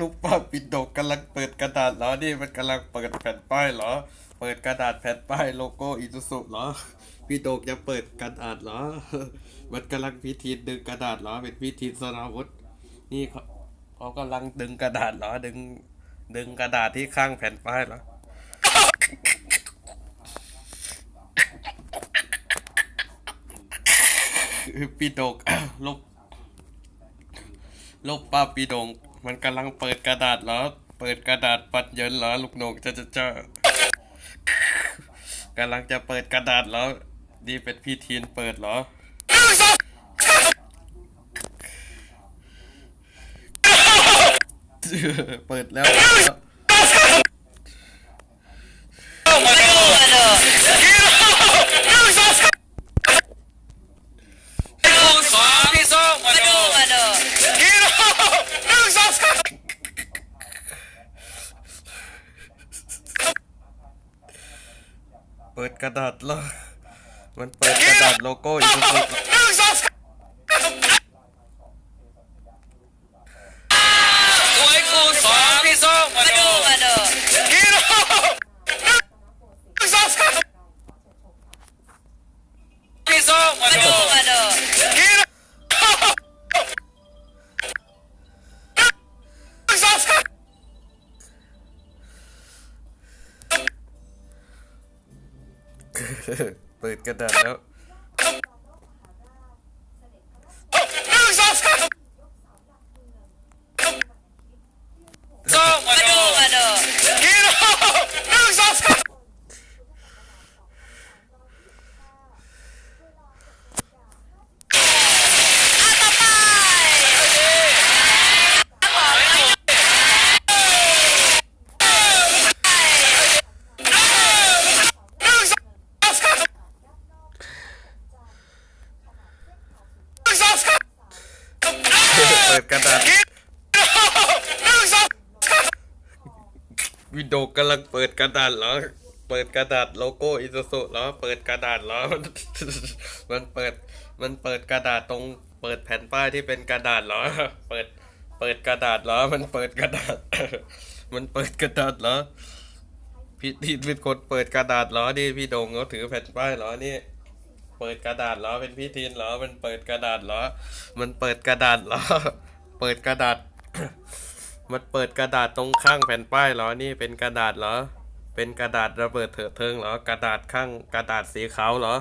ลูกป้าปิดโดกกำลังเปิดกระดาษเหรอ นี่มันกำลังเปิดแผ่นป้ายเหรอ เปิดกระดาษแผ่นป้ายโลโก้อิซูซุเหรอพี่โดกจะเปิดกระดาษเหรอ มันกำลังพิธีดึงกระดาษเหรอ เป็นพิธีสราวุธ นี่เขาเขากำลังดึงกระดาษเหรอ ดึง ดึงกระดาษที่ข้างแผ่นป้ายเหรอพี่โดกลูกลูกป้าปีดง มันกำลังเปิดกระดาษเหรอ เปิดกระดาษปัดเยินเหรอ ลูกนกจะจะจะกำลังจะเปิดกระดาษเหรอนี่เป็นพี่ทีนเปิดเหรอเปิดแล้ว เปิดกระดาษเหรอมันเปิดกระดาษโลโก้อีกสุด เปิดกระดาษแล้ว ส้มมาดูมาดู ดกระดาษวิดโอกำลังเปิดกระดาษเหรอ เปิดกระดาษโลโก้อิซูซุเหรอ เปิดกระดาษเหรอ มันเปิด มันเปิดกระดาษตรง เปิดแผ่นป้ายที่เป็นกระดาษเหรอ เปิด เปิดกระดาษเหรอ มันเปิดกระดาษ มันเปิดกระดาษเหรอ พี่ที่เป็นคนเปิดกระดาษเหรอ นี่พี่โดงเขาถือแผ่นป้ายเหรอ นี่ เปิดกระดาษเหรอเป็นพี่ทีนเหรอมันเปิดกระดาษเหรอ มันเปิดกระดาษเหรอ เปิดกระดาษ มันเปิดกระดาษตรงข้างแผ่นป้ายเหรอนี่เป็นกระดาษเหรอ เป็นกระดาษระเบิดเถิดเทิงเหรอกระดาษข้างกระดาษสีขาวเหรอ